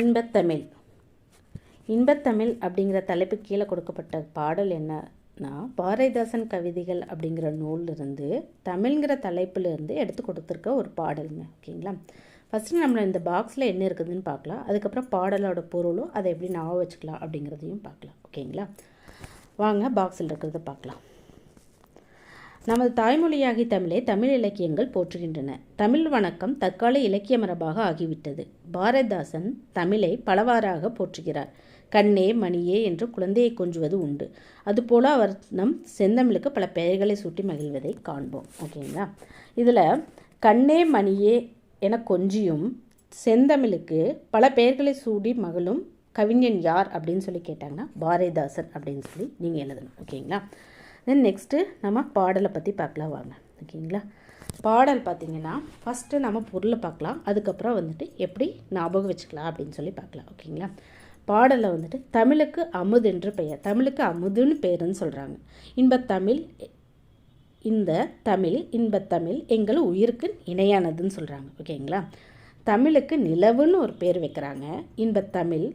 இன்பத்தமிழ். இன்பத்தமிழ் அப்படிங்கிற தலைப்பு கீழே கொடுக்கப்பட்ட பாடல் என்னன்னா பாரதிதாசன் கவிதைகள் அப்படிங்கிற நூலிருந்து தமிழ்ங்கிற தலைப்பிலிருந்து எடுத்து கொடுத்துருக்க ஒரு பாடலுங்க. ஓகேங்களா? ஃபஸ்ட்டு நம்ம இந்த பாக்ஸில் என்ன இருக்குதுன்னு பார்க்கலாம். அதுக்கப்புறம் பாடலோட பொருளும் அதை எப்படி ஞாபகம் வச்சுக்கலாம் அப்படிங்கிறதையும் பார்க்கலாம். ஓகேங்களா? வாங்க பாக்ஸில் இருக்கிறத பார்க்கலாம். நமது தாய்மொழியாகி தமிழை தமிழ் இலக்கியங்கள் போற்றுகின்றன. தமிழ் வணக்கம் தற்கால இலக்கிய மரபாக ஆகிவிட்டது. பாரதிதாசன் தமிழை பலவாறாக போற்றுகிறார். கண்ணே மணியே என்று குழந்தையை கொஞ்சுவது உண்டு. அதுபோல அவர் நம் செந்தமிழுக்கு பல பெயர்களை சூட்டி மகிழ்வதை காண்போம். ஓகேங்களா? இதில் கண்ணே மணியே என கொஞ்சியும் செந்தமிழுக்கு பல பெயர்களை சூடி மகளும் கவிஞன் யார் அப்படின்னு சொல்லி கேட்டாங்கன்னா பாரதிதாசன் அப்படின்னு சொல்லி நீங்கள் எழுதணும். ஓகேங்களா? தென் நெக்ஸ்ட்டு நம்ம பாடலை பற்றி பார்க்கலாம் வாங்க. ஓகேங்களா? பாடல் பார்த்திங்கன்னா ஃபஸ்ட்டு நம்ம பொருளை பார்க்கலாம். அதுக்கப்புறம் வந்துட்டு எப்படி ஞாபகம் வச்சுக்கலாம் அப்படின்னு சொல்லி பார்க்கலாம். ஓகேங்களா? பாடலை வந்துட்டு தமிழுக்கு அமுது என்று பெயர். தமிழுக்கு அமுதுன்னு பெயர்னு சொல்கிறாங்க இன்பத்தமிழ் இந்த தமிழ் இன்பத்தமிழ் எங்கள் உயிருக்கு இணையானதுன்னு சொல்கிறாங்க ஓகேங்களா? தமிழுக்கு நிலவுன்னு ஒரு பேர் வைக்கிறாங்க. இன்பத்தமிழ்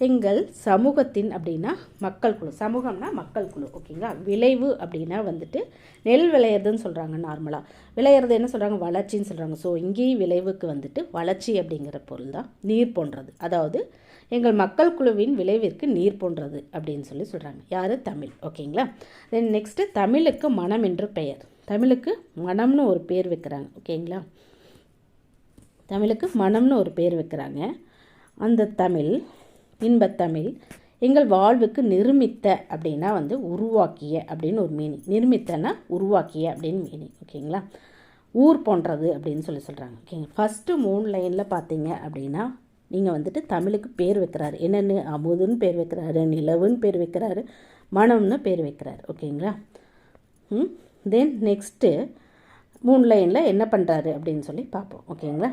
எங்கள் சமூகத்தின் அப்படின்னா மக்கள் குழு. சமூகம்னா மக்கள் குழு ஓகேங்களா விளைவு அப்படின்னா வந்துட்டு நெல் விளையிறதுன்னு சொல்கிறாங்க நார்மலாக விளையிறது என்ன சொல்கிறாங்க வளர்ச்சின்னு சொல்கிறாங்க ஸோ இங்கேயும் விளைவுக்கு வந்துட்டு வளர்ச்சி அப்படிங்கிற பொருள் தான் நீர் போன்றது. அதாவது எங்கள் மக்கள் குழுவின் விளைவிற்கு நீர் போன்றது அப்படின்னு சொல்லி சொல்கிறாங்க யார்? தமிழ் ஓகேங்களா தென் நெக்ஸ்ட்டு தமிழுக்கு மனம் என்று பெயர். தமிழுக்கு மனம்னு ஒரு பேர் வைக்கிறாங்க ஓகேங்களா தமிழுக்கு மனம்னு ஒரு பேர் வைக்கிறாங்க. அந்த தமிழ் இன்பத்தமிழ் எங்கள் வாழ்வுக்கு நிர்மித்த அப்படின்னா வந்து உருவாக்கிய அப்படின்னு ஒரு மீனிங் நிர்மித்தனா உருவாக்கிய அப்படின்னு மீனிங் ஓகேங்களா ஊர் போன்றது அப்படின்னு சொல்லி சொல்கிறாங்க ஓகேங்க ஃபஸ்ட்டு மூணு லைனில் பார்த்தீங்க அப்படின்னா நீங்கள் வந்துட்டு தமிழுக்கு பேர் வைக்கிறாரு. என்னென்னு? அமுதுன்னு பேர் வைக்கிறாரு நிலவுன்னு பேர் வைக்கிறாரு மனம்னு பேர் வைக்கிறாரு ஓகேங்களா ம்? தென் நெக்ஸ்ட்டு மூணு லைனில் என்ன பண்ணுறாரு அப்படின்னு சொல்லி பார்ப்போம் ஓகேங்களா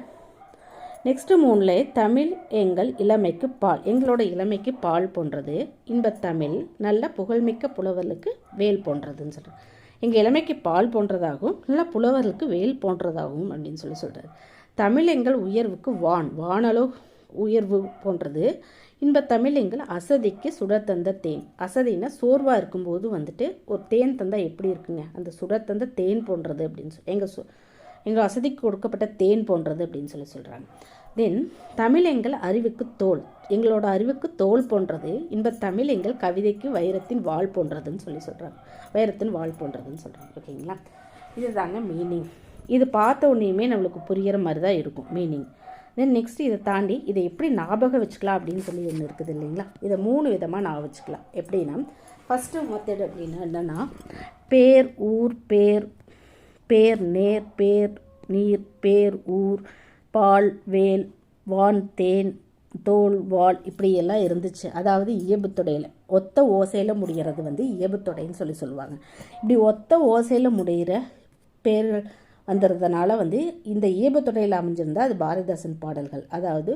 நெக்ஸ்ட்டு மூணில் தமிழ் எங்கள் இளமைக்கு பால். எங்களோட இளமைக்கு பால் போன்றது. இன்பத்தமிழ் நல்ல புகழ்மிக்க புலவர்களுக்கு வேல் போன்றதுன்னு சொல்கிறார் எங்கள் இளமைக்கு பால் போன்றதாகவும் நல்ல புலவர்களுக்கு வேல் போன்றதாகவும் அப்படின்னு சொல்லி சொல்கிறார் தமிழ் எங்கள் உயர்வுக்கு வான். வானலோ உயர்வு போன்றது. இன்பத்தமிழ் எங்கள் அசதிக்கு சுடர் தந்த தேன். அசதினா சோர்வாக இருக்கும்போது வந்துட்டு ஒரு தேன் தந்தால் எப்படி இருக்குங்க? அந்த சுடர் தந்த தேன் போன்றது அப்படின்னு சொல்லி எங்கள் எங்கள் வசதிக்கு கொடுக்கப்பட்ட தேன் போன்றது அப்படின்னு சொல்லி சொல்கிறாங்க தென் தமிழ் எங்கள் அறிவுக்கு தோல். எங்களோட அறிவுக்கு தோல் போன்றது இன்ப தமிழ் எங்கள் கவிதைக்கு வைரத்தின் வாள் போன்றதுன்னு சொல்லி சொல்கிறாங்க வைரத்தின் வாள் போன்றதுன்னு சொல்கிறாங்க ஓகேங்களா இது தாங்க மீனிங் இது பார்த்த உடனேயுமே நம்மளுக்கு புரிகிற மாதிரி தான் இருக்கும் மீனிங் தென் நெக்ஸ்ட் இதை தாண்டி இதை எப்படி ஞாபகம் வச்சுக்கலாம் அப்படின்னு சொல்லி ஒன்று இருக்குது இல்லைங்களா? இதை மூணு விதமாக ஞாபகம் வச்சுக்கலாம். எப்படின்னா ஃபஸ்ட்டு மெத்தட் அப்படின்னா என்னென்னா பேர் ஊர் பேர் பேர் நேர் பேர் நீர் பேர் ஊர் பால் வேல் வான் தேன் தோல் வால் இப்படியெல்லாம் இருந்துச்சு. அதாவது இயபுத்தொடையில் ஒத்த ஓசையில் முடிகிறது வந்து இயபுத்தொடைன்னு சொல்லி சொல்லுவாங்க. இப்படி ஒத்த ஓசையில் முடிகிற பேர் வந்துடுறதுனால வந்து இந்த இயபுத்தொடையில் அமைஞ்சிருந்தால் அது பாரதிதாசன் பாடல்கள். அதாவது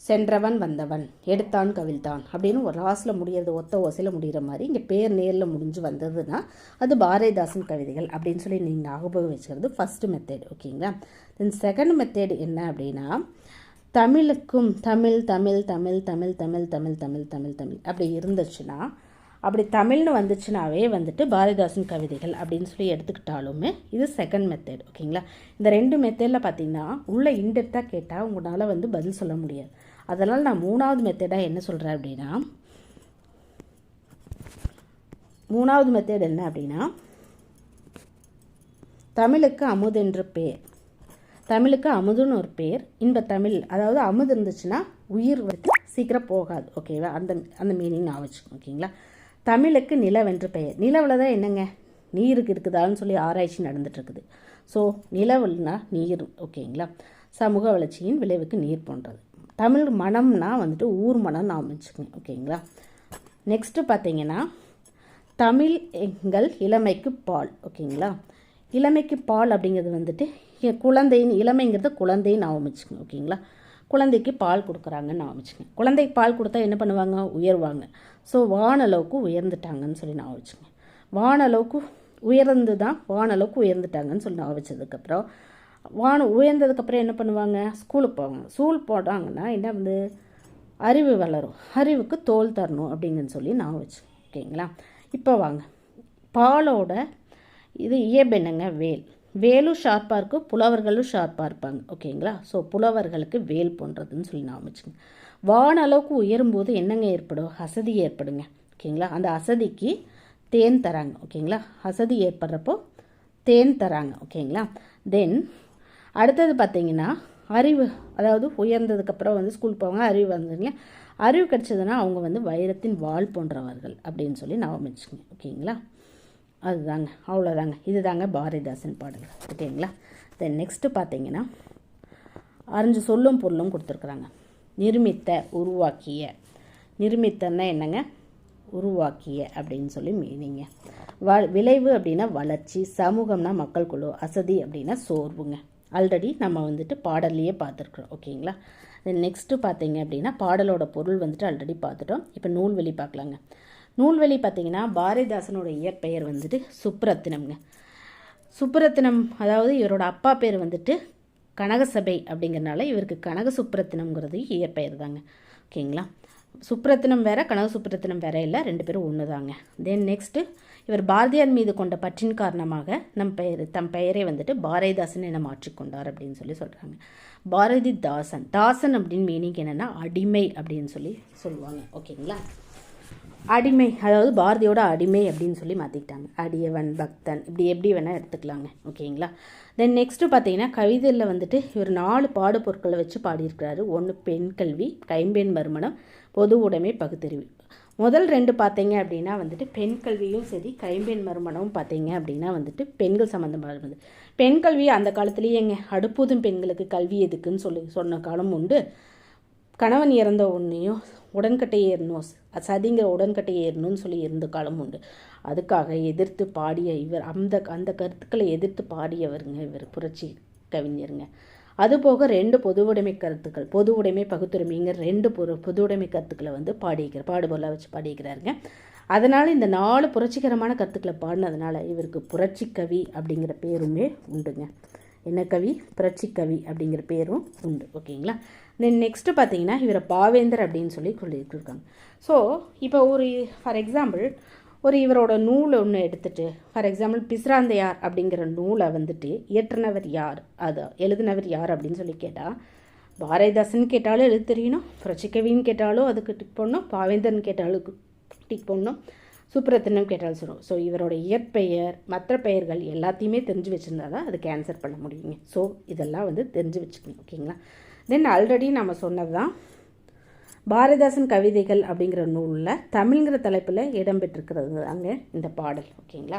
சென்றவன் வந்தவன் எடுத்தான் கவிழ்த்தான் அப்படின்னு ஒரு ராசில் முடியறது ஒத்த ஓசையில் முடிகிற மாதிரி இங்கே பேர் நேரில் முடிஞ்சு வந்ததுன்னா அது பாரதிதாசன் கவிதைகள் அப்படின்னு சொல்லி நீங்கள் ஞாபகம் வச்சுக்கிறது ஃபஸ்ட்டு மெத்தேடு ஓகேங்களா தென் செகண்ட் மெத்தேட் என்ன அப்படின்னா தமிழுக்கும் தமிழ் தமிழ் தமிழ் தமிழ் தமிழ் தமிழ் தமிழ் தமிழ் தமிழ் அப்படி இருந்துச்சுன்னா அப்படி தமிழ்னு வந்துச்சுனாவே வந்துட்டு பாரதிதாசன் கவிதைகள் அப்படின்னு சொல்லி எடுத்துக்கிட்டாலுமே இது செகண்ட் மெத்தட் ஓகேங்களா இந்த ரெண்டு மெத்தடில் பார்த்தீங்கன்னா உள்ளே இன்டெப்த்தாக கேட்டால் உங்களால் வந்து பதில் சொல்ல முடியாது. அதனால் நான் மூணாவது மெத்தடாக என்ன சொல்கிறேன் அப்படின்னா மூணாவது மெத்தட் என்ன அப்படின்னா தமிழுக்கு அமுது என்ற பேர். தமிழுக்கு அமுதுன்னு ஒரு பேர். இன்ப தமிழ் அதாவது அமுது இருந்துச்சுன்னா உயிர் வந்து சீக்கிரம் போகாது. ஓகேவா அந்த அந்த மீனிங் நான் வச்சுக்கோங்க ஓகேங்களா தமிழுக்கு நிலவென்று பெயர். நிலவில் தான் என்னங்க? நீருக்கு இருக்குதான்னு சொல்லி ஆராய்ச்சி நடந்துட்டுருக்குது ஸோ நிலவுனா நீர் ஓகேங்களா சமூக வளர்ச்சியின் விளைவுக்கு நீர் போன்றது. தமிழ் மனம்னா வந்துட்டு ஊர் மனம் நான் வச்சுக்கோங்க ஓகேங்களா? நெக்ஸ்ட்டு பார்த்தீங்கன்னா தமிழ் எங்கள் இளமைக்கு பால் ஓகேங்களா? இளமைக்கு பால் அப்படிங்கிறது வந்துட்டு குழந்தைன்னு இளமைங்கிறது குழந்தைன்னு நான் ஓகேங்களா? குழந்தைக்கு பால் கொடுக்குறாங்கன்னு நான் குழந்தைக்கு பால் கொடுத்தா என்ன பண்ணுவாங்க? உயர்வாங்க. ஸோ வானளவுக்கு உயர்ந்துட்டாங்கன்னு சொல்லி நான் வச்சுக்கேன் வானளவுக்கு உயர்ந்து தான் வானளவுக்கு உயர்ந்துட்டாங்கன்னு சொல்லி நான் வானம் உயர்ந்ததுக்கப்புறம் என்ன பண்ணுவாங்க? ஸ்கூலுக்கு போவாங்க. ஸ்கூல் போனாங்கன்னா என்ன வந்து? அறிவு வளரும். அறிவுக்கு தோல் தரணும் அப்படிங்கன்னு சொல்லி நான் வச்சு ஓகேங்களா? இப்போ வாங்க. பாலோட இது இயல்பெண்ணுங்க வேல். வேலும் ஷார்ப்பாக இருக்கும். புலவர்களும் ஷார்ப்பாக இருப்பாங்க. ஓகேங்களா? ஸோ புலவர்களுக்கு வேல் போன்றதுன்னு சொல்லி நான் வச்சுங்க வான அளவுக்கு உயரும்போது என்னங்க ஏற்படும்? அசதி ஏற்படுங்க. ஓகேங்களா? அந்த அசதிக்கு தேன் தராங்க. ஓகேங்களா? அசதி ஏற்படுறப்போ தேன் தராங்க. ஓகேங்களா? தென் அடுத்தது பார்த்தீங்கன்னா அறிவு. அதாவது உயர்ந்ததுக்கப்புறம் வந்து ஸ்கூல் போவாங்க அறிவு வந்ததுங்க அறிவு கிடச்சதுன்னா அவங்க வந்து வைரத்தின் வாள் போன்றவர்கள் அப்படின்னு சொல்லி நான் வச்சுக்கோங்க ஓகேங்களா? அதுதாங்க. அவ்வளோதாங்க. இதுதாங்க பாரதிதாசன் பாடல். ஓகேங்களா? தென் நெக்ஸ்ட்டு பார்த்தீங்கன்னா அரைஞ்சு சொல்லும் பொருளும் கொடுத்துருக்குறாங்க. நிர்மித்த உருவாக்கிய. நிர்மித்தன்னா என்னங்க? உருவாக்கிய அப்படின்னு சொல்லி மீனிங்க வ விளைவு அப்படின்னா வளர்ச்சி சமூகம்னா மக்கள் குழு அசதி அப்படின்னா சோர்வுங்க. ஆல்ரெடி நம்ம வந்துட்டு பாடல்லையே பார்த்துருக்குறோம் ஓகேங்களா? தென் நெக்ஸ்ட்டு பார்த்தீங்க அப்படின்னா பாடலோட பொருள் வந்துட்டு ஆல்ரெடி பார்த்துட்டோம். இப்போ நூல்வெளி பார்க்கலாங்க. நூல்வெளி பார்த்தீங்கன்னா பாரதிதாசனோட இயற்பெயர் வந்துட்டு சுப்ரத்தினம்ங்க சுப்ரத்தினம் அதாவது இவரோட அப்பா பேர் வந்துட்டு கனகசபை அப்படிங்கிறனால இவருக்கு கனக சுப்ரத்தினம்ங்கிறது இயற்பெயர் தாங்க. ஓகேங்களா? சுப்ரத்தினம் வேற கனக சுப்ரத்தினம் வேற இல்லை ரெண்டு பேரும் ஒன்று தாங்க தென் நெக்ஸ்ட்டு இவர் பாரதியார் மீது கொண்ட பற்றின் காரணமாக நம் பெயர் தம் பெயரை வந்துட்டு பாரதிதாசன் என மாற்றிக்கொண்டார் அப்படின்னு சொல்லி சொல்கிறாங்க பாரதி தாசன் தாசன் அப்படின்னு மீனிங் என்னென்னா அடிமை அப்படின்னு சொல்லி சொல்லுவாங்க. ஓகேங்களா? அடிமை அதாவது பாரதியோட அடிமை அப்படின்னு சொல்லி மாற்றிக்கிட்டாங்க அடியவன் பக்தன் இப்படி எப்படி வேணால் எடுத்துக்கலாங்க. ஓகேங்களா? தென் நெக்ஸ்ட்டு பார்த்தீங்கன்னா கவிதையில் வந்துட்டு இவர் நாலு பாடப்பொருட்களை வச்சு பாடியிருக்கிறாரு. ஒன்று பெண் கல்வி கைம்பெண் மறுமணம் பொது உடைமை பகுத்தறிவு. முதல் ரெண்டு பார்த்தீங்க அப்படின்னா வந்துட்டு பெண் கல்வியும் சரி கைம்பெண் மறுமணமும் பார்த்தீங்க அப்படின்னா வந்துட்டு பெண்கள் சம்மந்தமாக பெண் கல்வி அந்த காலத்துலேயேங்க. அடுப்பூதும் பெண்களுக்கு கல்வி எதுக்குன்னு சொல்லி சொன்ன காலம் உண்டு. கணவன் இறந்த உடனேயும் உடன்கட்டை ஏறணும் சதிங்கிற உடன்கட்டை ஏறணும்னு சொல்லி இருந்த காலம் உண்டு. அதுக்காக எதிர்த்து பாடிய இவர் அந்த அந்த கருத்துக்களை எதிர்த்து பாடியவருங்க இவர் புரட்சி கவிஞருங்க. அதுபோக ரெண்டு பொது உடைமை கருத்துக்கள் பொது உடைமை பகுத்துரிமைங்கிற ரெண்டு பொரு பொது உடைமை கருத்துக்களை வந்து பாடியிருக்கிறார் பாடுபொருளாக வச்சு பாடியிருக்கிறாருங்க அதனால் இந்த நாலு புரட்சிகரமான கருத்துக்களை பாடினதுனால இவருக்கு புரட்சி கவி அப்படிங்கிற பேருமே உண்டுங்க. என்ன கவி? புரட்சி கவி அப்படிங்கிற பேரும் உண்டு. ஓகேங்களா? தென் நெக்ஸ்ட்டு பார்த்தீங்கன்னா இவரை பாவேந்தர் அப்படின்னு சொல்லி சொல்லியிருக்காங்க ஸோ இப்போ ஒரு ஃபார் எக்ஸாம்பிள் ஒரு இவரோட நூல் ஒன்று எடுத்துட்டு ஃபார் எக்ஸாம்பிள் பிஸ்ராந்தையார் அப்படிங்கிற நூலை வந்துட்டு இயற்றினவர் யார்? அது எழுதினவர் யார் அப்படின்னு சொல்லி கேட்டால் பாரதிதாசன் கேட்டாலும் எழுத தெரியணும் புரட்சிக்கவின்னு கேட்டாலும் அதுக்கு டிக் பண்ணணும் பாவேந்தர்னு கேட்டாலும் டிக் பண்ணணும் சுப்ரத்தினம் கேட்டாலும் சொல்லணும். ஸோ இவரோட இயற்பெயர் மற்ற பெயர்கள் எல்லாத்தையுமே தெரிஞ்சு வச்சுருந்தா தான் அது கேன்சல் பண்ண முடியுங்க. ஸோ இதெல்லாம் வந்து தெரிஞ்சு வச்சுக்கணும் ஓகேங்களா தென் ஆல்ரெடி நம்ம சொன்னது தான் பாரதிதாசன் கவிதைகள் அப்படிங்கிற நூலில் தமிழ்ங்கிற தலைப்பில் இடம்பெற்றிருக்கிறது தாங்க இந்த பாடல் ஓகேங்களா?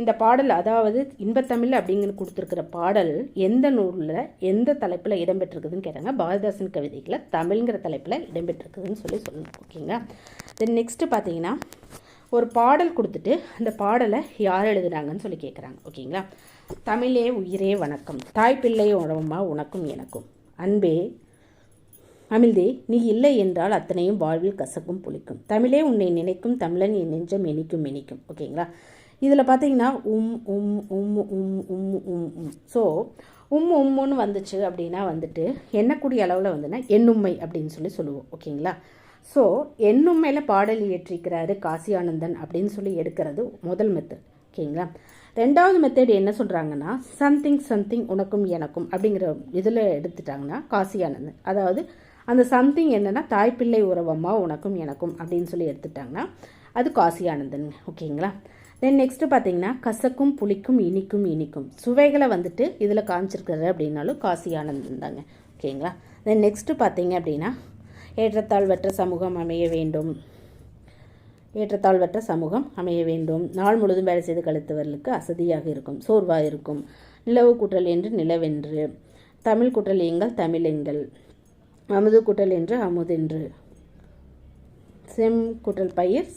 இந்த பாடல் அதாவது இன்பத்தமிழ் அப்படிங்கிற கொடுத்துருக்கிற பாடல் எந்த நூலில் எந்த தலைப்பில் இடம்பெற்றிருக்குதுன்னு கேட்டாங்க. பாரதிதாசன் கவிதைகளை தமிழ்ங்கிற தலைப்பில் இடம்பெற்றிருக்குதுன்னு சொல்லி சொல்லணும் ஓகேங்களா? தென் நெக்ஸ்ட்டு பார்த்தீங்கன்னா ஒரு பாடல் கொடுத்துட்டு அந்த பாடலை யார் எழுதுனாங்கன்னு சொல்லி கேட்குறாங்க ஓகேங்களா? தமிழே உயிரே வணக்கம் தாய் பிள்ளை உணவுமா உனக்கும் எனக்கும். அன்பே அமிழ்தே நீ இல்லை என்றால் அத்தனையும் வாழ்வில் கசக்கும் புளிக்கும். தமிழே உன்னை நினைக்கும் தமிழன் என் நெஞ்சம் இனிக்கும் இனிக்கும் ஓகேங்களா? இதில் பார்த்தீங்கன்னா உம் உம் உம் உம் உம் உம் உம். ஸோ உம் உம்முன்னு வந்துச்சு அப்படின்னா வந்துட்டு எண்ணக்கூடிய அளவில் வந்துன்னா எண்ணும்மை அப்படின்னு சொல்லி சொல்லுவோம். ஓகேங்களா? ஸோ எண்ணும்மையில் பாடல் இயற்றிக்கிறாரு காசி ஆனந்தன் அப்படின்னு சொல்லி எடுக்கிறது முதல் மெத்தட் ஓகேங்களா? ரெண்டாவது மெத்தட் என்ன சொல்கிறாங்கன்னா சம்திங் சம்திங் உனக்கும் எனக்கும் அப்படிங்கிற இதில் எடுத்துட்டாங்கன்னா காசி ஆனந்தன் அதாவது அந்த சம்திங் என்னென்னா தாய்ப்பிள்ளை உறவம்மா உனக்கும் எனக்கும் அப்படின்னு சொல்லி எடுத்துட்டாங்கன்னா அது காசி ஆனந்தன் ஓகேங்களா? தென் நெக்ஸ்ட்டு பார்த்தீங்கன்னா கசக்கும் புளிக்கும் இனிக்கும் இனிக்கும் சுவைகளை வந்துட்டு இதில் காமிச்சிருக்கிறது அப்படின்னாலும் காசி ஆனந்தன் தாங்க. ஓகேங்களா? தென் நெக்ஸ்ட்டு பார்த்தீங்க அப்படின்னா ஏற்றத்தாழ்வற்ற சமூகம் அமைய வேண்டும். ஏற்றத்தாழ்வற்ற சமூகம் அமைய வேண்டும். நாள் முழுதும் வேலை செய்து கழித்தவர்களுக்கு அசதியாக இருக்கும் சோர்வாக இருக்கும் நிலவு கூட்டல் என்று நிலவென்று. தமிழ் குற்றல் எங்கள் தமிழ் எங்கள். அமுது குட்டல் என்று அமுதென்று. செம் குட்டல் பயிர்.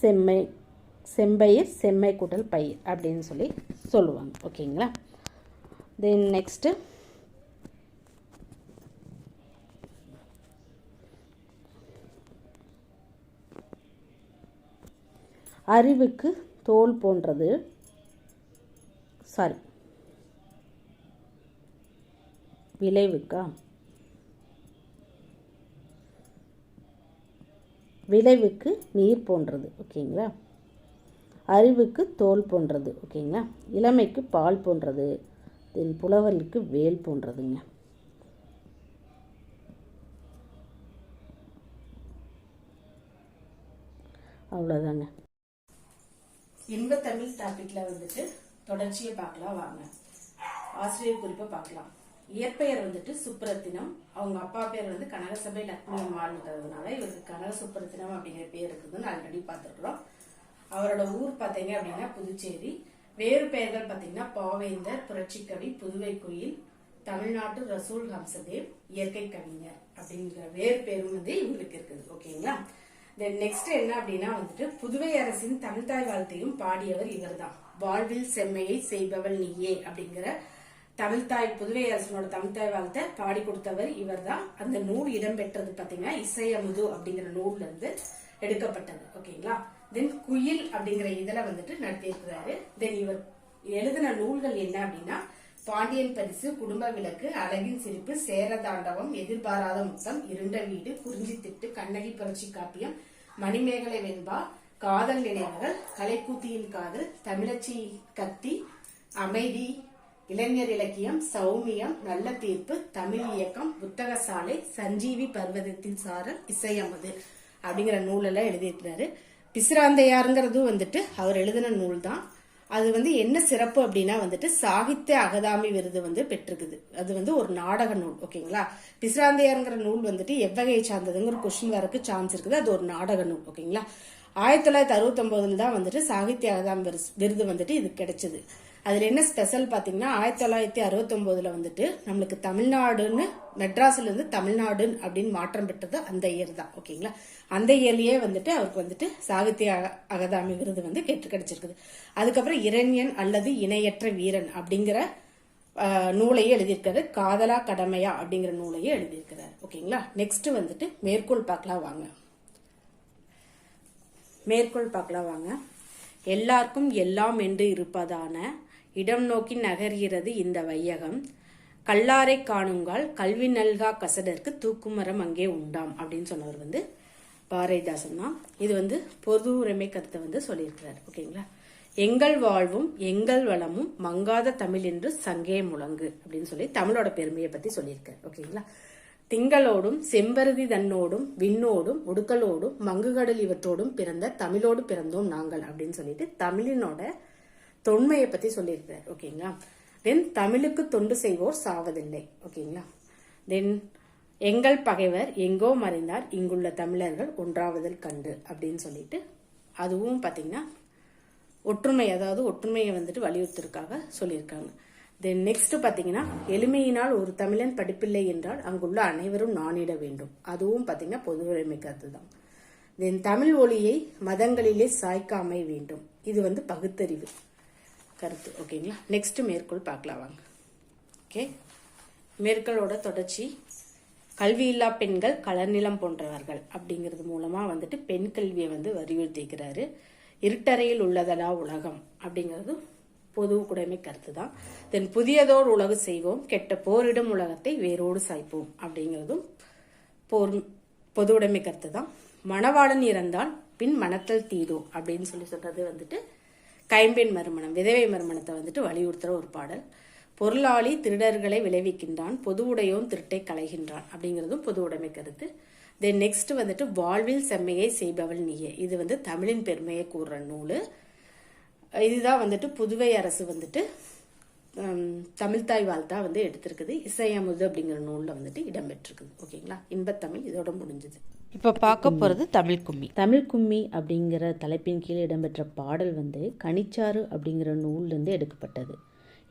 செம்மை செம்பயிர் செம்மை குட்டல் பயிர் அப்படின்னு சொல்லி சொல்லுவாங்க. ஓகேங்களா? தென் நெக்ஸ்ட்டு அறிவுக்கு தோல் போன்றது. சாரி விளைவுக்கா? விளைவுக்கு நீர் போன்றது ஓகேங்களா? அறிவுக்கு தோல் போன்றது ஓகேங்களா? இளமைக்கு பால் போன்றது தென் புலவர்களுக்கு வேல் போன்றதுங்க. அவ்வளோதாங்க இன்ப தமிழ் டாபிக்ல வந்துட்டு தொடர்ச்சியை பார்க்கலாம் வாங்க. ஆசிரியர் குறிப்பை பார்க்கலாம். இயற்பெயர் வந்துட்டு சுப்ரத்தினம். அவங்க அப்பா பேர் வந்து கனகசபை லக்ஷ்மி அம்மான்றதுனால இவருக்கு கனக சுப்ரத்தினம் அப்படிங்கிற பேர் இருக்குதுன்னு ஆல்ரெடி பார்த்துருக்குறோம். அவரோட ஊர் பார்த்தீங்க அப்படின்னா புதுச்சேரி. வேறு பெயர்கள் பார்த்தீங்கன்னா பாவேந்தர் புரட்சிக்கவி புதுவை கோயில் தமிழ்நாட்டு ரசூல் ஹம்சதேவ் இயற்கை கவிஞர் அப்படிங்கிற வேறு பேரும் வந்து இவங்களுக்கு இருக்குது. ஓகேங்களா? தென் நெக்ஸ்ட் என்ன அப்படின்னா வந்துட்டு புதுவை அரசின் தமிழ்தாய் வாழ்த்தையும் பாடியவர் இவர்தான். வாழ்வில் செம்மையை செய்பவள் நீயே அப்படிங்கிற தமிழ்தாய் புதுவை அரசனோட தமிழ்தாய் வாழ்த்தை பாடி கொடுத்தவர் இவர்தான். அந்த நூல் இடம்பெற்றது பாத்தீங்கன்னா இசையமுது அப்படிங்கிற நூல்ல இருந்து எடுக்கப்பட்டது. ஓகேங்களா? தென் குயில் அப்படிங்கிற இதுல வந்துட்டு நடத்தியிருக்கிறாரு. தென் இவர் எழுதின நூல்கள் என்ன அப்படின்னா பாண்டியன் பரிசு குடும்ப விளக்கு அழகின் சிரிப்பு சேரதாண்டவம் எதிர்பாராத முத்தம் இருண்ட வீடு குறிஞ்சி திட்டு கண்ணகி புரட்சி காப்பியம் மணிமேகலை வெண்பா காதல் நினைவுகள் கலைக்கூத்தியின் காதல் தமிழச்சி கத்தி அமைதி இளைஞர் இலக்கியம் சௌமியம் நல்ல தீர்ப்பு தமிழ் இயக்கம் புத்தக சாலை சஞ்சீவி பர்வதத்தின் சாரல் இசையமது அப்படிங்கிற நூலெல்லாம் எழுதியிருக்கிறாரு. பிசிராந்தையாருங்கிறதும் வந்துட்டு அவர் எழுதின நூல் தான் அது வந்து என்ன சிறப்பு அப்படின்னா வந்துட்டு சாகித்ய அகதாமி விருது வந்து பெற்றிருக்குது. அது வந்து ஒரு நாடக நூல் ஓகேங்களா? பிசிராந்தையாருங்கிற நூல் வந்துட்டு எவ்வகையை சார்ந்ததுங்கிற கொஸ்டின் வரக்கு சான்ஸ் இருக்குது. அது ஒரு நாடக நூல் ஓகேங்களா? ஆயிரத்தி தொள்ளாயிரத்தி அறுபத்தொம்போதுல தான் வந்துட்டு சாகித்ய அகதாமி விருது வந்துட்டு இது கிடைச்சது. அதில் என்ன ஸ்பெஷல் பார்த்தீங்கன்னா ஆயிரத்தி தொள்ளாயிரத்தி அறுபத்தொம்போதில் வந்துட்டு நம்மளுக்கு தமிழ்நாடுன்னு மெட்ராஸ்லேருந்து தமிழ்நாடுன்னு தமிழ்நாடு அப்படின்னு மாற்றம் பெற்றது அந்த இயர் தான் ஓகேங்களா? அந்த இயர்லேயே வந்துட்டு அவருக்கு வந்துட்டு சாகித்ய அகதாமி விருது வந்து கெட்டு கிடைச்சிருக்குது. அதுக்கப்புறம் இரண்யன் அல்லது இணையற்ற வீரன் அப்படிங்கிற நூலையே எழுதியிருக்காரு. காதலா கடமையா அப்படிங்கிற நூலையே எழுதியிருக்கிறார் ஓகேங்களா? நெக்ஸ்ட் வந்துட்டு மேற்கோள் பார்க்கலாம் வாங்க. மேற்கோள் பார்க்கலாம் வாங்க. எல்லாருக்கும் எல்லாம் என்று இருப்பதான இடம் நோக்கி நகர்கிறது இந்த வையகம். கல்லாரை காணுங்கால் கல்வி நல்கா கசடருக்கு தூக்குமரம் அங்கே உண்டாம் அப்படின்னு சொன்னவர் வந்து பாரதிதாசன் தான். இது வந்து பொது உரிமை கருத்தை வந்து சொல்லியிருக்கிறார். ஓகேங்களா? எங்கள் வாழ்வும் எங்கள் வளமும் மங்காத தமிழ் என்று சங்கே முழங்கு அப்படின்னு சொல்லி தமிழோட பெருமையை பத்தி சொல்லியிருக்காரு. ஓகேங்களா? திங்களோடும் செம்பருதி தன்னோடும் விண்ணோடும் உடுக்கலோடும் மங்குகடல் இவற்றோடும் பிறந்த தமிழோடு பிறந்தோம் நாங்கள் அப்படின்னு சொல்லிட்டு தமிழினோட தொன்மையை பத்தி சொல்லியிருக்கிறார். ஓகேங்களா? தென் தமிழுக்கு தொண்டு செய்வோர் சாவதில்லை. ஓகேங்களா? தென் எங்கள் பகைவர் எங்கோ மறைந்தார் இங்குள்ள தமிழர்கள் ஒன்றாவதில் கண்டு அப்படின்னு சொல்லிட்டு அதுவும் பார்த்தீங்கன்னா ஒற்றுமை அதாவது ஒற்றுமையை வந்துட்டு வலியுறுத்திருக்காக சொல்லியிருக்காங்க. தென் நெக்ஸ்ட் பார்த்தீங்கன்னா எளிமையினால் ஒரு தமிழன் படிப்பில்லை என்றால் அங்குள்ள அனைவரும் நாணிட வேண்டும். அதுவும் பார்த்தீங்கன்னா பொது உரிமை கருத்து தான். தென் தமிழ் ஒளியை மதங்களிலே சாய்க்காமை வேண்டும். இது வந்து பகுத்தறிவு. கருத்து ஓகேங்களா? நெக்ஸ்ட் மேற்கோள் பார்க்கலாம் வாங்க. ஓகே மேற்கோளோட தொடர்ச்சி. கல்வியில்லா பெண்கள் கலர்நிலம் போன்றவர்கள் அப்படிங்கிறது மூலமா வந்துட்டு பெண் கல்வியை வந்து வலியுறுத்திக்கிறாரு. இருட்டறையில் உள்ளதடா உலகம் அப்படிங்கிறது பொது குடைமை கருத்து தான். தென் புதியதோர் உலகு செய்வோம் கெட்ட போரிடும் உலகத்தை வேரோடு சாய்ப்போம் அப்படிங்கிறதும் போர் பொது உடைமை கருத்து தான். மணவாளன் இறந்தால் பின் மணத்தல் தீதோ அப்படின்னு சொல்லி சொல்றது வந்துட்டு கைம்பெண் மறுமணம் விதவை மறுமணத்தை வந்துட்டு வலியுறுத்துகிற ஒரு பாடல். பொருளாளி திருடர்களை விளைவிக்கின்றான் பொது உடையோன் திருட்டை களைகின்றான் அப்படிங்கிறதும் பொது உடைமை கருத்து. தென் நெக்ஸ்ட் வந்துட்டு வாழ்வில் செம்மையை செய்பவள் நீயே. இது வந்து தமிழின் பெருமையை கூறுற நூல். இதுதான் வந்துட்டு புதுவை அரசு வந்துட்டு தமிழ்தாய் வாழ்த்தா வந்து எடுத்திருக்குது. இசையமுது அப்படிங்கிற நூலில் வந்துட்டு இடம்பெற்றிருக்குது. ஓகேங்களா? இன்பத்தமிழ் இதோட முடிஞ்சது. இப்போ பார்க்க போகிறது தமிழ் கும்மி. தமிழ் கும்மி அப்படிங்கிற தலைப்பின் கீழ் இடம்பெற்ற பாடல் வந்து கனிச்சாறு அப்படிங்கிற நூல்லேருந்து எடுக்கப்பட்டது.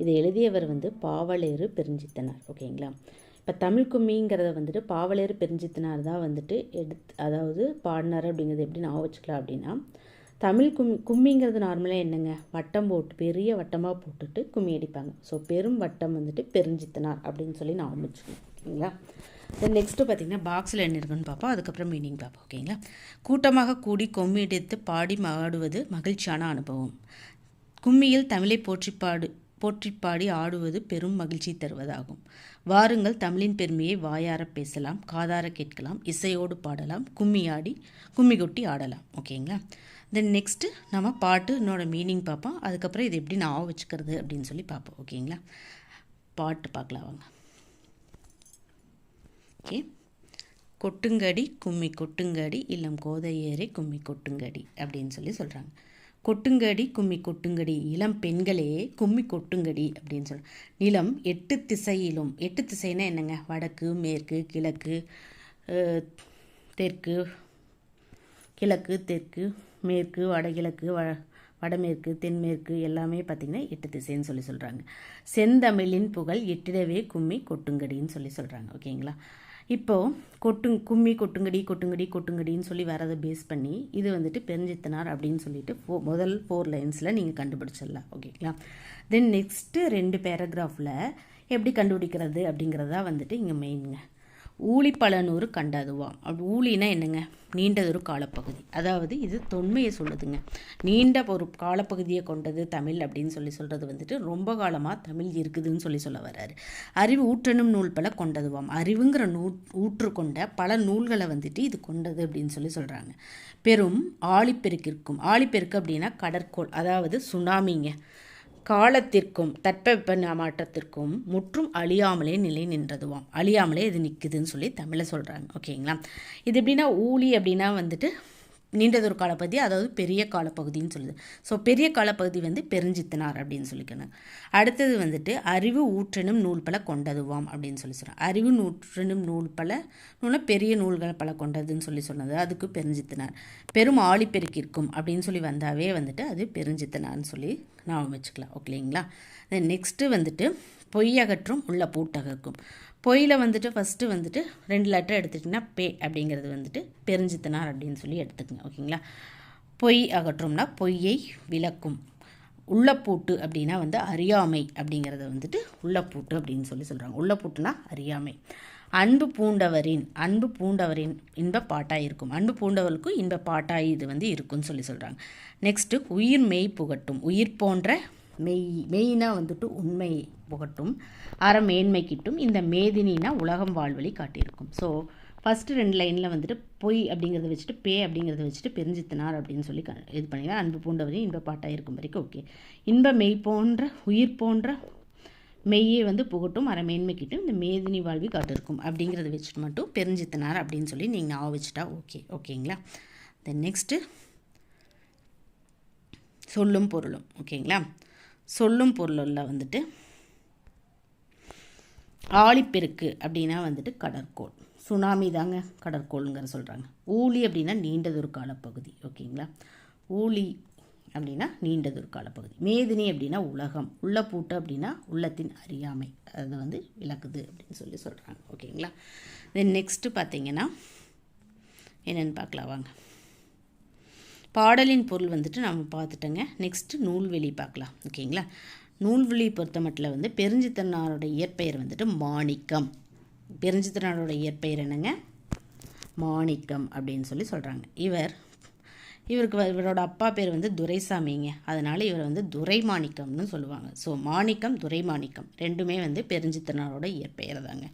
இதை எழுதியவர் வந்து பாவலேறு பெருஞ்சித்தனார். ஓகேங்களா? இப்போ தமிழ் கும்மிங்கிறத வந்துட்டு பாவலேறு பெருஞ்சித்தனார் தான் வந்துட்டு எடுத்து அதாவது பாடினார் அப்படிங்கிறது எப்படி நான் வச்சுக்கலாம் அப்படின்னா தமிழ் கும் கும்மிங்கிறது நார்மலாக என்னங்க? வட்டம் போட்டு பெரிய வட்டமாக போட்டுட்டு கும்மி அடிப்பாங்க. ஸோ பெரும் வட்டம் வந்துட்டு பெருஞ்சித்தனார் அப்படின்னு சொல்லி நான் வச்சுக்கணும். ஓகேங்களா? தென் நெக்ஸ்ட்டு பார்த்தீங்கன்னா பாக்ஸில் என்ன இருக்குன்னு பார்ப்போம். அதுக்கப்புறம் மீனிங் பார்ப்போம் ஓகேங்களா? கூட்டமாக கூடி கும்மி எடுத்து பாடி ஆடுவது மகிழ்ச்சியான அனுபவம். கும்மியில் தமிழை போற்றி பாடு போற்றிப்பாடி ஆடுவது பெரும் மகிழ்ச்சி தருவதாகும். வாருங்கள் தமிழின் பெருமையை வாயார பேசலாம் காதார கேட்கலாம் இசையோடு பாடலாம் கும்மி ஆடி கும்மி கொட்டி ஆடலாம் ஓகேங்களா? தென் நெக்ஸ்ட்டு நம்ம பாட்டுனோட மீனிங் பார்ப்போம். அதுக்கப்புறம் இது எப்படி நான் வச்சுக்கிறது அப்படின்னு சொல்லி பார்ப்போம் ஓகேங்களா? பாட்டு பார்க்கலாம் வாங்க. ஓகே. கொட்டுங்கடி கும்மி கொட்டுங்கடி இல்லம் கோதையேறி கும்மி கொட்டுங்கடி அப்படின்னு சொல்லி சொல்கிறாங்க கொட்டுங்கடி கும்மி கொட்டுங்கடி இளம் பெண்களே கும்மி கொட்டுங்கடி அப்படின்னு சொல்கிறாங்க நிலம் எட்டு திசையிலும் எட்டு திசைனா என்னங்க? வடக்கு மேற்கு கிழக்கு தெற்கு கிழக்கு தெற்கு மேற்கு வடகிழக்கு வ வடமேற்கு தென்மேற்கு எல்லாமே பார்த்திங்கன்னா எட்டு திசைன்னு சொல்லி சொல்கிறாங்க செந்தமிழின் புகழ் எட்டிடவே கும்மி கொட்டுங்கடின்னு சொல்லி சொல்கிறாங்க ஓகேங்களா? இப்போது கொட்டு கும்மி கொட்டுங்கடி கொட்டுங்கடி கொட்டுங்கடின்னு சொல்லி வரதை பேஸ் பண்ணி இது வந்துட்டு பெருஞ்சித்தனார் அப்படின்னு சொல்லிட்டு ஃபோ முதல் ஃபோர் லைன்ஸில் நீங்கள் கண்டுபிடிச்சிடலாம். ஓகேங்களா தென் நெக்ஸ்ட்டு ரெண்டு பேராகிராஃபில் எப்படி கண்டுபிடிக்கிறது அப்படிங்கிறதா வந்துட்டு இங்கே மெயினுங்க ஊழி பலனூர் கண்டதுவாம். அப்படி ஊழினா என்னங்க? நீண்டதொரு காலப்பகுதி. அதாவது இது தொன்மையை சொல்லுதுங்க. நீண்ட ஒரு காலப்பகுதியை கொண்டது தமிழ் அப்படின்னு சொல்லி சொல்கிறது வந்துட்டு ரொம்ப காலமாக தமிழ் இருக்குதுன்னு சொல்லி சொல்ல வர்றாரு. அறிவு ஊற்றணும் நூல் பல கொண்டதுவாம். அறிவுங்கிற நூ ஊற்று கொண்ட பல நூல்களை வந்துட்டு இது கொண்டது அப்படின்னு சொல்லி சொல்கிறாங்க பெரும் ஆழிப்பெருக்கிற்கும் ஆழிப்பெருக்கு அப்படின்னா கடற்கோள் அதாவது சுனாமிங்க. காலத்திற்கும் தட்பவெப்ப மாற்றத்திற்கும் முற்றும் அழியாமலே நிலை நின்றதுவாம். அழியாமலே இது நிற்குதுன்னு சொல்லி தமிழில் சொல்கிறாங்க ஓகேங்களா? இது எப்படின்னா ஊழி அப்படின்னா வந்துட்டு நீண்டதொரு காலப்பகுதி அதாவது பெரிய காலப்பகுதின்னு சொல்லுது. ஸோ பெரிய காலப்பகுதி வந்து பெருஞ்சித்தனார் அப்படின்னு சொல்லிக்கணும். அடுத்தது வந்துட்டு அறிவு ஊற்றனும் நூல் பல கொண்டதுவாம் அப்படின்னு சொல்லி சொல்கிறோம் அறிவு நூற்றனும் நூல் பல நூலை பெரிய நூல்கள் பல கொண்டதுன்னு சொல்லி சொன்னது. அதுக்கு பெருஞ்சித்தனார். பெரும் ஆழிப்பெருக்கிற்கும் அப்படின்னு சொல்லி வந்தாவே வந்துட்டு அது பெருஞ்சித்தனார்னு சொல்லி ஞாபகம் வச்சுக்கலாம். ஓகேங்களா? தென் நெக்ஸ்ட்டு வந்துட்டு பொய்யகற்றும் உள்ள பூட்டகக்கும். பொய்யில் வந்துட்டு ஃபஸ்ட்டு வந்துட்டு ரெண்டு லெட்டர் எடுத்துட்டிங்கன்னா பே அப்படிங்கிறது வந்துட்டு பெருஞ்சித்தனார் அப்படின்னு சொல்லி எடுத்துக்கங்க ஓகேங்களா? பொய் அகற்றும்னா பொய்யை விளக்கும். உள்ளப்பூட்டு அப்படின்னா வந்து அறியாமை அப்படிங்கிறத வந்துட்டு உள்ளப்பூட்டு அப்படின்னு சொல்லி சொல்கிறாங்க உள்ளப்பூட்டுனா அறியாமை. அன்பு பூண்டவரின் அன்பு பூண்டவரின் இன்ப பாட்டாக இருக்கும். அன்பு பூண்டவர்களுக்கும் இன்ப பாட்டாய் இது வந்து இருக்கும்னு சொல்லி சொல்கிறாங்க நெக்ஸ்ட்டு உயிர் மெய் புகட்டும். உயிர் போன்ற மெய் மெய்னா வந்துட்டு உண்மை புகட்டும் அற மேன்மை கிட்டும் இந்த மேதினா உலகம் வாழ்வழி காட்டியிருக்கும். ஸோ ஃபஸ்ட்டு ரெண்டு லைனில் வந்துட்டு பொய் அப்படிங்கிறத வச்சுட்டு பே அப்படிங்கிறத வச்சுட்டு பெருஞ்சித்தனார் அப்படின்னு சொல்லி க இது பண்ணிங்க அன்பு பூண்டவரையும் இன்ப பாட்டாக இருக்கும் வரைக்கும் ஓகே இன்ப மெய் போன்ற உயிர் போன்ற மெய்யே வந்து புகட்டும் அரை மேன்மைக்கிட்டும் இந்த மேதினி வாழ்வி காட்டிருக்கும் அப்படிங்கிறத வச்சுட்டு மட்டும் பெருஞ்சித்தனார் அப்படின்னு சொல்லி நீங்கள் ஞாபகம் வச்சுட்டா ஓகே ஓகேங்களா தென் நெக்ஸ்ட்டு சொல்லும் பொருளும் ஓகேங்களா சொல்லும் பொருளில் வந்துட்டு ஆழிப்பெருக்கு அப்படின்னா வந்துட்டு கடற்கோள். சுனாமி தாங்க கடற்கோளுங்கிற சொல்கிறாங்க ஊழி அப்படின்னா நீண்டதொரு காலப்பகுதி ஓகேங்களா? ஊழி அப்படின்னா நீண்டதொரு காலப்பகுதி. மேதினி அப்படின்னா உலகம் உள்ள பூட்டு அப்படின்னா உள்ளத்தின் அறியாமை. அதை வந்து விளக்குது அப்படின்னு சொல்லி சொல்கிறாங்க ஓகேங்களா? தென் நெக்ஸ்ட்டு பார்த்தீங்கன்னா என்னென்னு பார்க்கலாம் வாங்க. பாடலின் பொருள் வந்துட்டு நம்ம பார்த்துட்டோங்க. நெக்ஸ்ட்டு நூல்வெளி பார்க்கலாம். ஓகேங்களா? நூல்வெளி பொறுத்த மட்டும் வந்து பெருஞ்சித்தனாரோட இயற்பெயர் வந்துட்டு மாணிக்கம். பெருஞ்சித்தனாரோட இயற்பெயர் என்னங்க? மாணிக்கம் அப்படின்னு சொல்லி சொல்கிறாங்க இவர் இவருக்கு இவரோட அப்பா பேர் வந்து துரைசாமிங்க. அதனால் இவர் வந்து துரைமாணிக்கம்னு சொல்லுவாங்க. ஸோ மாணிக்கம் துரைமாணிக்கம் ரெண்டுமே வந்து பெருஞ்சித்தனாரோட இயற்பெயர் தாங்க.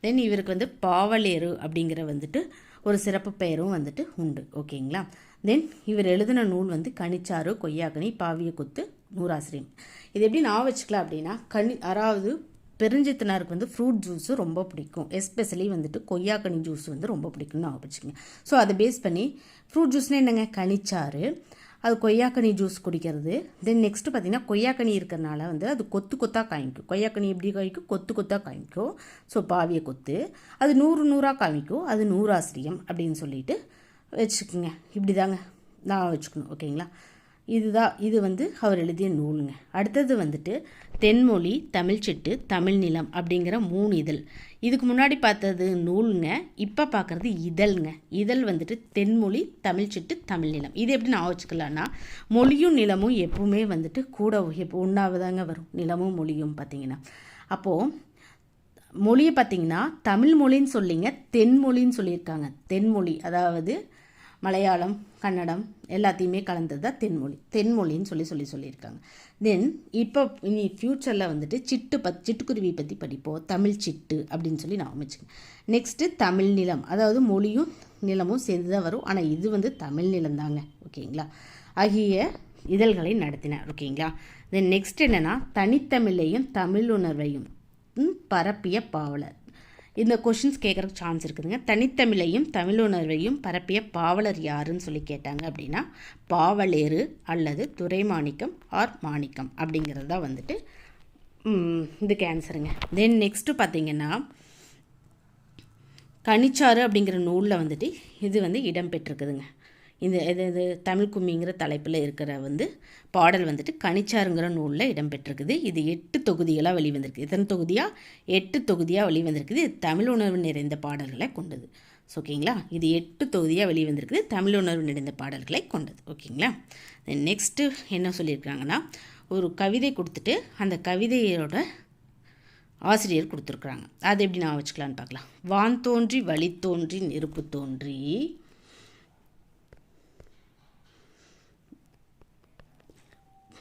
தென் இவருக்கு வந்து பாவலேறு அப்படிங்கிற வந்துட்டு ஒரு சிறப்பு பெயரும் வந்துட்டு உண்டு. ஓகேங்களா? தென் இவர் எழுதின நூல் வந்து கனிச்சாறு கொய்யாக்கனி பாவிய கொத்து நூறாசிரியம் இது எப்படி நான் வச்சுக்கலாம் அப்படின்னா கனி அதாவது பெருஞ்சித்தனாருக்கு வந்து ஃப்ரூட் ஜூஸு ரொம்ப பிடிக்கும். எஸ்பெஷலி வந்துட்டு கொய்யாக்கனி ஜூஸ் வந்து ரொம்ப பிடிக்கும்னு நான் வச்சுக்கோங்க. ஸோ அதை பேஸ் பண்ணி ஃப்ரூட் ஜூஸ்னால் என்னங்க? கனிச்சாறு. அது கொய்யாக்கனி ஜூஸ் குடிக்கிறது. தென் நெக்ஸ்ட்டு பார்த்தீங்கன்னா கொய்யாக்கனி இருக்கிறனால வந்து அது கொத்து கொத்தாக காய்க்கும். கொய்யாக்கனி எப்படி காய்க்கும்? கொத்து கொத்தாக காய்க்கும். ஸோ பாவிய கொத்து. அது நூறு நூறாக காமிக்கும் அது நூறாசிரியம் அப்படின்னு சொல்லிட்டு வச்சுக்கோங்க. இப்படி தாங்க நான் வச்சுக்கணும் ஓகேங்களா? இதுதான் இது வந்து அவர் எழுதிய நூலுங்க. அடுத்தது வந்துட்டு தென்மொழி தமிழ்ச்சிட்டு தமிழ் நிலம் அப்படிங்கிற மூணு இதழ். இதுக்கு முன்னாடி பார்த்தது நூலுங்க இப்போ பார்க்குறது இதழ்ங்க. இதழ் வந்துட்டு தென்மொழி தமிழ்ச்சிட்டு தமிழ் நிலம் இது எப்படி நான் வச்சுக்கலான்னா மொழியும் நிலமும் எப்பவுமே வந்துட்டு கூட எப்போ ஒன்றாவதாங்க வரும். நிலமும் மொழியும் பார்த்தீங்கன்னா அப்போது மொழியை பார்த்தீங்கன்னா தமிழ் மொழின்னு சொல்லிங்க தென்மொழின்னு சொல்லியிருக்காங்க. தென்மொழி அதாவது மலையாளம் கன்னடம் எல்லாத்தையுமே கலந்தது தான் தென்மொழி. தென்மொழின்னு சொல்லி சொல்லி சொல்லியிருக்காங்க. தென் இப்போ இனி ஃப்யூச்சரில் வந்துட்டு சிட்டு பத் சிட்டுக்குருவி பற்றி படிப்போம். தமிழ் சிட்டு அப்படின்னு சொல்லி நான் அமைச்சுக்கேன் நெக்ஸ்ட்டு தமிழ் நிலம். அதாவது மொழியும் நிலமும் சேர்ந்து தான் வரும். ஆனால் இது வந்து தமிழ் நிலம் தாங்க ஓகேங்களா? ஆகிய இதழ்களை நடத்தினார். ஓகேங்களா? தென் நெக்ஸ்ட் என்னென்னா தனித்தமிழையும் தமிழ் உணர்வையும் பரப்பிய பாவலர். இந்த கொஷின்ஸ் கேட்குறக்கு சான்ஸ் இருக்குதுங்க. தனித்தமிழையும் தமிழ் உணர்வையும் பரப்பிய பாவலர் யாருன்னு சொல்லி கேட்டாங்க அப்படின்னா பாவலேறு அல்லது துரைமாணிக்கம் ஆர் மாணிக்கம் அப்படிங்கிறது தான் வந்துட்டு இதுக்கு ஆன்சருங்க தென் நெக்ஸ்ட்டு பார்த்தீங்கன்னா கனிச்சாறு அப்படிங்கிற நூலில் வந்துட்டு இது வந்து இடம்பெற்றிருக்குதுங்க இந்த இது இது தமிழ் கும்மிங்கிற தலைப்பில் இருக்கிற வந்து பாடல் வந்துட்டு கனிச்சாருங்கிற நூலில் இடம்பெற்றிருக்குது. இது எட்டு தொகுதிகளாக வெளிவந்திருக்கு. இத்தனை தொகுதியாக எட்டு தொகுதியாக வெளிவந்திருக்குது. இது தமிழ் உணர்வு நிறைந்த பாடல்களை கொண்டது. ஸோ ஓகேங்களா? இது எட்டு தொகுதியாக வெளிவந்திருக்குது. தமிழ் உணர்வு நிறைந்த பாடல்களை கொண்டது. ஓகேங்களா? நெக்ஸ்ட்டு என்ன சொல்லியிருக்காங்கன்னா ஒரு கவிதை கொடுத்துட்டு அந்த கவிதையோட ஆசிரியர் கொடுத்துருக்குறாங்க. அது எப்படி நான் வச்சுக்கலான்னு பார்க்கலாம். வான் தோன்றி வழி தோன்றி நெருப்பு தோன்றி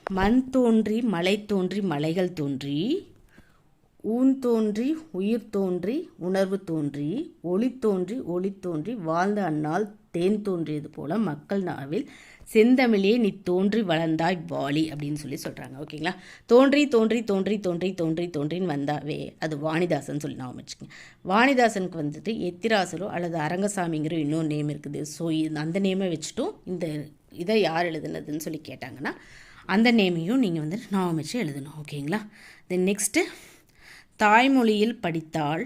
மண் தோன்றி மலை தோன்றி மலைகள் தோன்றி ஊன் தோன்றி உயிர் தோன்றி உணர்வு தோன்றி ஒளி தோன்றி ஒளி தோன்றி வாழ்ந்த அன்னால் தேன் தோன்றியது போல மக்கள் நாவில் செந்தமிழே நீ தோன்றி வளர்ந்தாய் வாலி அப்படின்னு சொல்லி சொல்கிறாங்க ஓகேங்களா? தோன்றி தோன்றி தோன்றி தோன்றி தோன்றி தோன்றின்னு வந்தாவே அது வாணிதாசன் சொல்லி நான் வச்சுக்கோங்க. வாணிதாசனுக்கு வந்துட்டு எத்திராசரோ அல்லது அரங்கசாமிங்கிற இன்னொரு நேம் இருக்குது. ஸோ அந்த நேமை வச்சுட்டும் இந்த இதை யார் எழுதுனதுன்னு சொல்லி கேட்டாங்கன்னா அந்த நேமையும் நீங்கள் வந்து நான் வச்சு எழுதணும் ஓகேங்களா? தென் நெக்ஸ்ட்டு தாய்மொழியில் படித்தால்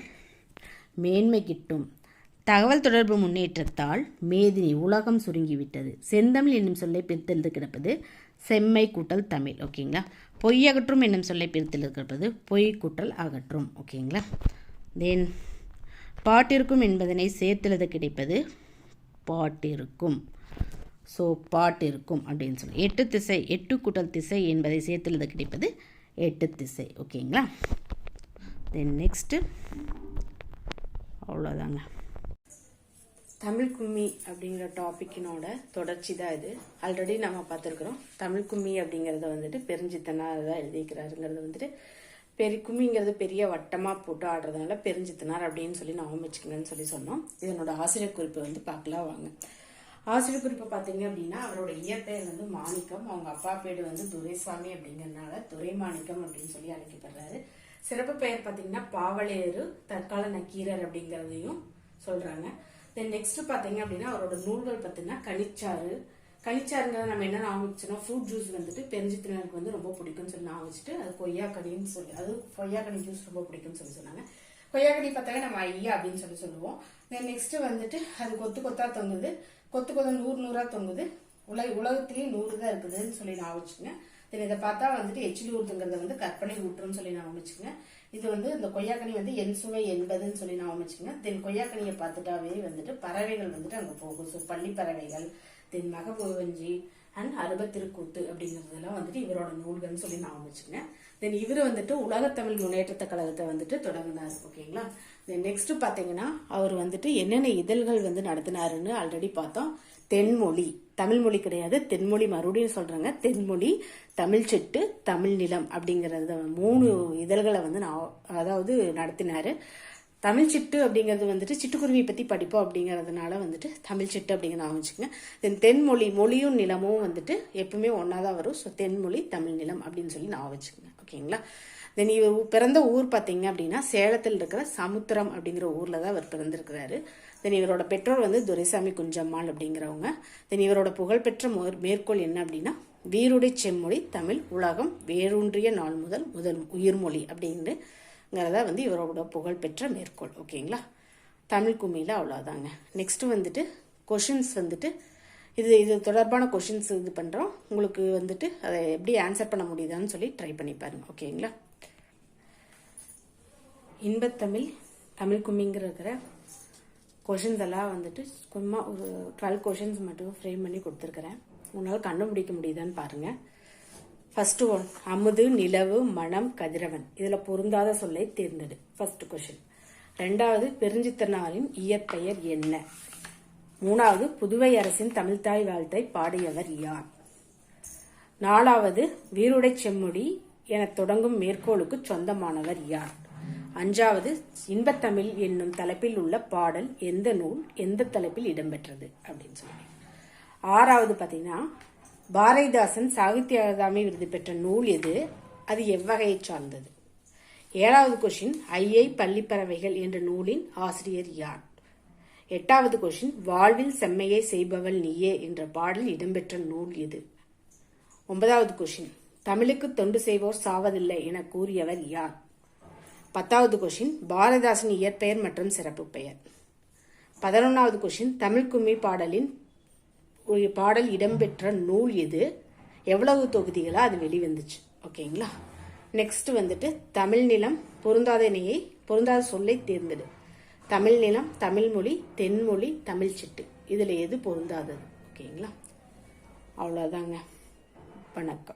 மேன்மை கிட்டும். தகவல் தொடர்பு முன்னேற்றத்தால் மேதினி உலகம் சுருங்கிவிட்டது. செந்தமிழ் என்னும் சொல்லை பிரித்தெழுது கிடப்பது செம்மை கூட்டல் தமிழ் ஓகேங்களா? பொய் அகற்றும் என்னும் சொல்லை பிரித்தெழுது கிடப்பது பொய் கூட்டல் அகற்றும் ஓகேங்களா? தென் பாட்டிருக்கும் என்பதனை சேர்த்தெழுத கிடைப்பது பாட்டிருக்கும். ஸோ பாட்டு இருக்கும் அப்படின்னு சொல்லி. எட்டு திசை எட்டு கூட்டல் திசை என்பதை சேர்த்தெழுத கிடைப்பது எட்டு திசை. ஓகேங்களா? தென் நெக்ஸ்ட்டு அவ்வளோதாங்க தமிழ் கும்மி அப்படிங்கிற டாப்பிக்கினோட தொடர்ச்சி தான் இது. ஆல்ரெடி நம்ம பார்த்துருக்குறோம். தமிழ் கும்மி அப்படிங்கிறத வந்துட்டு பெருஞ்சித்தனார் தான் எழுதிக்கிறாருங்கிறது வந்துட்டு பெரிய கும்மிங்கிறது பெரிய வட்டமாக போட்டு ஆடுறதுனால பெருஞ்சித்தனார் அப்படின்னு சொல்லி நான் வச்சுக்கணும்னு சொல்லி சொன்னோம். இதனோட ஆசிரியர் குறிப்பை வந்து பார்க்கலாம் வாங்க. ஆசிரியர் குறிப்பு பார்த்தீங்க அப்படின்னா அவரோட இயற்பெயர் வந்து மாணிக்கம். அவங்க அப்பா பேர் வந்து துரைசாமி அப்படிங்கறதுனால துரைமாணிக்கம் அப்படின்னு சொல்லி அழைக்கப்படுறாரு. சிறப்பு பெயர் பார்த்தீங்கன்னா பாவலேறு தற்கால நக்கீரர் அப்படிங்கிறதையும் சொல்றாங்க. தென் நெக்ஸ்ட் பார்த்தீங்க அப்படின்னா அவரோட நூல்கள் பார்த்தீங்கன்னா கனிச்சாறு. கனிச்சாருங்கிறத நம்ம என்ன ஞாபகம் ஃப்ரூட் ஜூஸ் வந்துட்டு பெருஞ்சித்தினருக்கு வந்து ரொம்ப பிடிக்கும்னு சொல்லி ஞாபகம் வச்சுட்டு அது கொய்யாக்கனின்னு சொல்லி அது கொய்யாக்கனி ஜூஸ் ரொம்ப பிடிக்கும்னு சொல்லி சொன்னாங்க. கொய்யாக்கனி பார்த்தாலே நம்ம ஐயா அப்படின்னு சொல்லி சொல்லுவோம். தென் நெக்ஸ்ட் வந்துட்டு அது கொத்து கொத்தா தொங்குது. கொத்து கொத்து நூறு நூறா தொங்குது. உலக உலகத்திலேயே நூறு தான் இருக்குதுன்னு சொல்லி நான் வச்சுக்கோங்க. தென் இதை பார்த்தா வந்துட்டு எச்சிலி ஊத்துங்கிறத வந்து கற்பனை ஊற்றுன்னு சொல்லி நான் வச்சுக்கோங்க இது வந்து இந்த கொய்யாக்கனி வந்து என் சுவை என்பதுன்னு சொல்லி நான் வச்சுக்கோங்க தென் கொய்யாக்கனியை பார்த்துட்டாவே வந்துட்டு பறவைகள் வந்துட்டு அங்கே போகும். ஸோ பள்ளி பறவைகள் தென் மகபுவஞ்சி அண்ட் அறுபத்திருக்கூத்து அப்படிங்கிறதெல்லாம் வந்துட்டு இவரோட நூல்கள்னு சொல்லி நான் வச்சுக்கோங்க தென் இவர் வந்துட்டு உலகத்தமிழ் முன்னேற்றத்த கழகத்தை வந்துட்டு தொடங்கினார் ஓகேங்களா? தென் நெக்ஸ்ட் பார்த்தீங்கன்னா அவர் வந்துட்டு என்னென்ன இதழ்கள் வந்து நடத்தினாருன்னு ஆல்ரெடி பார்த்தோம். தென்மொழி. தமிழ் மொழி கிடையாது. தென்மொழி மறுபடியும் சொல்றாங்க. தென்மொழி தமிழ் செட்டு தமிழ் நிலம் அப்படிங்கறத மூணு இதழ்களை வந்து நான் அதாவது நடத்தினாரு. தமிழ் சிட்டு அப்படிங்கிறது வந்துட்டு சிட்டுக்குருவி பற்றி படிப்போம் அப்படிங்கிறதுனால வந்துட்டு தமிழ் சிட்டு அப்படிங்கிற ஆரம்பிச்சுங்க தென் தென்மொழி மொழியும் நிலமும் வந்துட்டு எப்பவுமே ஒன்றா தான் வரும். ஸோ தென்மொழி தமிழ் நிலம் அப்படின்னு சொல்லி நான் வச்சுக்கோங்க. ஓகேங்களா தென் இவர் பிறந்த ஊர் பார்த்தீங்க அப்படின்னா சேலத்தில் இருக்கிற சமுத்திரம் அப்படிங்கிற ஊரில் தான் அவர் பிறந்திருக்கிறாரு. தென் இவரோட பெற்றோர் வந்து துரைசாமி குஞ்சம்மாள் அப்படிங்கிறவங்க. தென் இவரோட புகழ்பெற்ற மோர் மேற்கோள் என்ன அப்படின்னா வீருடை செம்மொழி தமிழ் உலகம் வேரூன்றிய நாள் முதல் முதல் உயிர்மொழி அப்படிங்கிறத வந்து இவரோட புகழ்பெற்ற மேற்கோள் ஓகேங்களா? தமிழ் கும்மியில் அவ்வளோதாங்க நெக்ஸ்ட் வந்துட்டு கொஷின்ஸ் வந்துட்டு இது இது தொடர்பான கொஷின்ஸ் இது பண்ணுறோம் உங்களுக்கு வந்துட்டு அதை எப்படி ஆன்சர் பண்ண முடியுதான்னு சொல்லி ட்ரை பண்ணி பாருங்க ஓகேங்களா? இன்பத்தமிழ் தமிழ் கும்மிங்கிற இருக்கிற கொஷின்ஸ் எல்லாம் வந்துட்டு சும்மா ஒரு டுவெல் கொஷின்ஸ் மட்டும் ஃப்ரேம் பண்ணி கொடுத்துருக்குறேன். உன்னால் கண்டுபிடிக்க முடியுதான்னு பாருங்கள் ஃபர்ஸ்ட் ஒன் அமுது நிலவு மனம் கதிரவன். இதில் பொருந்தாத சொல்லை தேர்ந்தெடு. ஃபர்ஸ்ட் கொஷின் ரெண்டாவது பெருஞ்சித்தனாரின் இயற்பெயர் என்ன? மூணாவது புதுவை அரசின் தமிழ்தாய் வாழ்த்தை பாடியவர் யார்? நாலாவது வீருடை செம்முடி எனத் தொடங்கும் மேற்கோளுக்கு சொந்தமானவர் யார்? அஞ்சாவது இன்பத்தமிழ் என்னும் தலைப்பில் உள்ள பாடல் எந்த நூல் எந்த தலைப்பில் இடம்பெற்றது? அப்படின்னு சொல்லி. ஆறாவது பார்த்தீங்கன்னா பாரதிதாசன் சாகித்ய அகாதமி விருது பெற்ற நூல் எது? அது எவ்வகையை சார்ந்தது? ஏழாவது கொஷின் ஐயை பள்ளிப்பறவைகள் என்ற நூலின் ஆசிரியர் யார்? எட்டாவது கொஷின் வாழ்வில் செம்மையை செய்பவள் நீயே என்ற பாடல் இடம்பெற்ற நூல் எது? ஒன்பதாவது கொஷின் தமிழுக்கு தொண்டு செய்வோர் சாவதில்லை என கூறியவர் யார்? பத்தாவது கொஷின் பாரதிதாசன் இயற்பெயர் மற்றும் சிறப்பு பெயர். பதினொன்றாவது கொஷின் தமிழ் கும்மி பாடலின் பாடல் இடம்பெற்ற நூல் எது? எவ்வளவு தொகுதிகளாக அது வெளிவந்துச்சு? ஓகேங்களா? நெக்ஸ்ட் வந்துட்டு தமிழ் நிலம் பொருந்தாத இணையை பொருந்தாத சொல்லை தேர்ந்தெடு. தமிழ் நிலம் தமிழ்மொழி தென்மொழி தமிழ் சிட்டு. இதில் எது பொருந்தாதது? ஓகேங்களா? அவ்வளோதாங்க வணக்கம்.